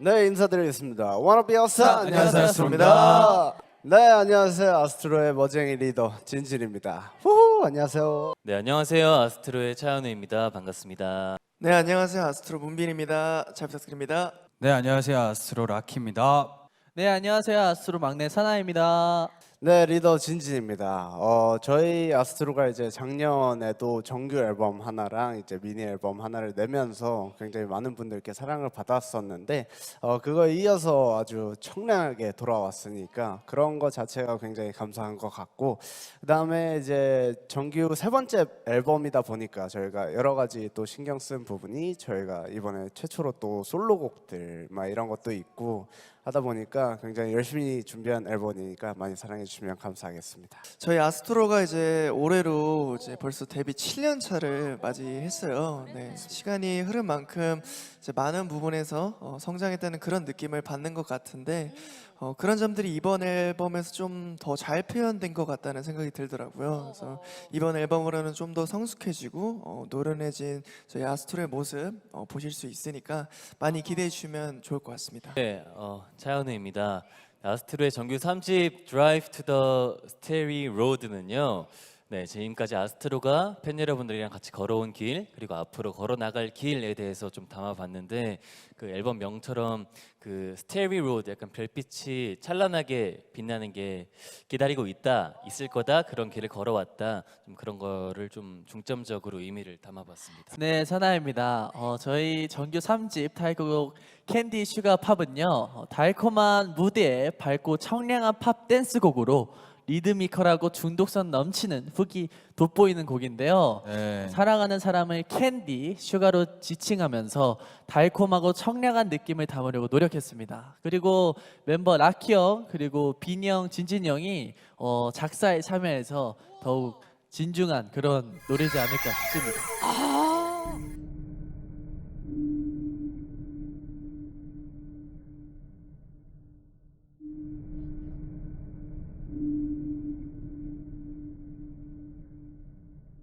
네 인사드리겠습니다. 워너비어스 자, 안녕하세요 안녕하세요, 아스트로입니다. 네 안녕하세요 아스트로의 머쟁이 리더 진진입니다. 후후 안녕하세요. 네 안녕하세요 아스트로의 차현우입니다 반갑습니다. 네 안녕하세요 아스트로 문빈입니다. 잘 부탁드립니다. 네 안녕하세요 아스트로 라키입니다. 네 안녕하세요 아스트로 막내 사나입니다. 네 리더 진진입니다. 어 저희 아스트로가 이제 작년에도 정규 앨범 하나랑 이제 미니 앨범 하나를 내면서 굉장히 많은 분들께 사랑을 받았었는데 어 그거에 이어서 아주 청량하게 돌아왔으니까 그런 것 자체가 굉장히 감사한 것 같고 그다음에 이제 정규 세 번째 앨범이다 보니까 저희가 여러 가지 또 신경 쓴 부분이 저희가 이번에 최초로 또 솔로곡들 막 이런 것도 있고 하다 보니까 굉장히 열심히 준비한 앨범이니까 많이 사랑해 주시면 감사하겠습니다. 저희 아스트로가 이제 올해로 이제 벌써 데뷔 7년 차를 맞이했어요. 네, 시간이 흐른 만큼 이제 많은 부분에서 어, 성장했다는 그런 느낌을 받는 것 같은데 어, 그런 점들이 이번 앨범에서 좀 더 잘 표현된 것 같다는 생각이 들더라고요. 그래서 이번 앨범으로는 좀 더 성숙해지고 어, 노련해진 저희 아스트로의 모습 어, 보실 수 있으니까 많이 기대해 주시면 좋을 것 같습니다. 네 어, 차현우입니다. 아스트로의 정규 3집 Drive to the Starry Road는요. 네 지금까지 아스트로가 팬 여러분들이랑 같이 걸어온 길 그리고 앞으로 걸어 나갈 길에 대해서 좀 담아봤는데 그 앨범 명처럼 그 스테리 로드 약간 별빛이 찬란하게 빛나는 게 기다리고 있다 있을 거다 그런 길을 걸어왔다 좀 그런 거를 좀 중점적으로 의미를 담아봤습니다. 네 사나입니다. 어, 저희 정규 3집 타이틀곡 캔디 슈가 팝은요 어, 달콤한 무대에 밝고 청량한 팝 댄스곡으로 리드미컬하고 중독성 넘치는 훅이 돋보이는 곡인데요. 네. 사랑하는 사람을 캔디, 슈가로 지칭하면서 달콤하고 청량한 느낌을 담으려고 노력했습니다. 그리고 멤버 라키 형, 그리고 빈이 형, 진진 형이 어, 작사에 참여해서 더욱 진중한 그런 노래지 않을까 싶습니다.